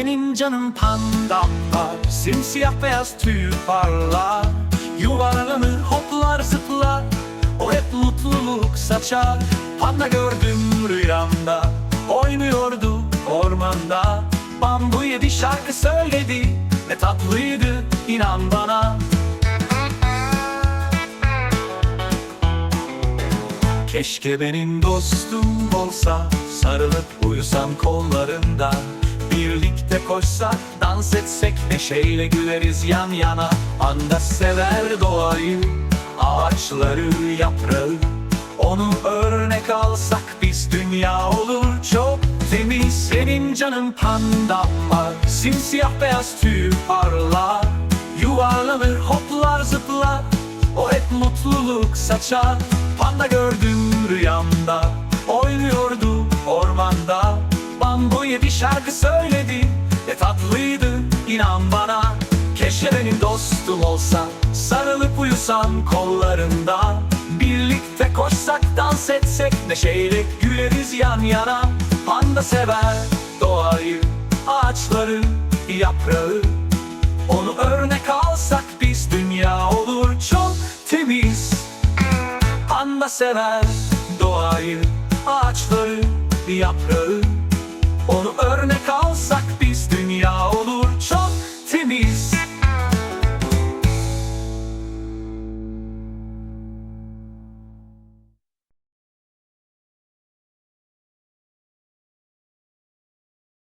Benim canım pandam Simsiyah beyaz tüy parlar. Yuvarlanır hoplar zıplar. O hep mutluluk saçar. Panda gördüm rüyamda Oynuyordu ormanda. Bambu yedi şarkı söyledi Ne tatlıydı inan bana. Keşke benim dostum olsa Sarılıp uyusam kollarında Birlikte koşsak, dans etsek Neşeyle güleriz yan yana. Anda sever doğayı Ağaçları, yaprağı. Onu örnek alsak biz dünya olur çok temiz. Senin canın pandam var Simsiyah beyaz tüy parlar. Yuvarlanır hoplar zıplar o hep mutluluk saçar. Panda gördüm rüyamda Oynuyordu ormanda. Bambu yedi şarkı söyledi dostum olsa Sarılıp uyusam kollarında. Birlikte koşsak dans etsek Neşeyle güleriz yan yana. Panda sever doğayı Ağaçları, yaprağı. Onu örnek alsak biz dünya olur çok temiz. Panda sever doğayı, ağaçları, yaprağı. Onu örnek alsak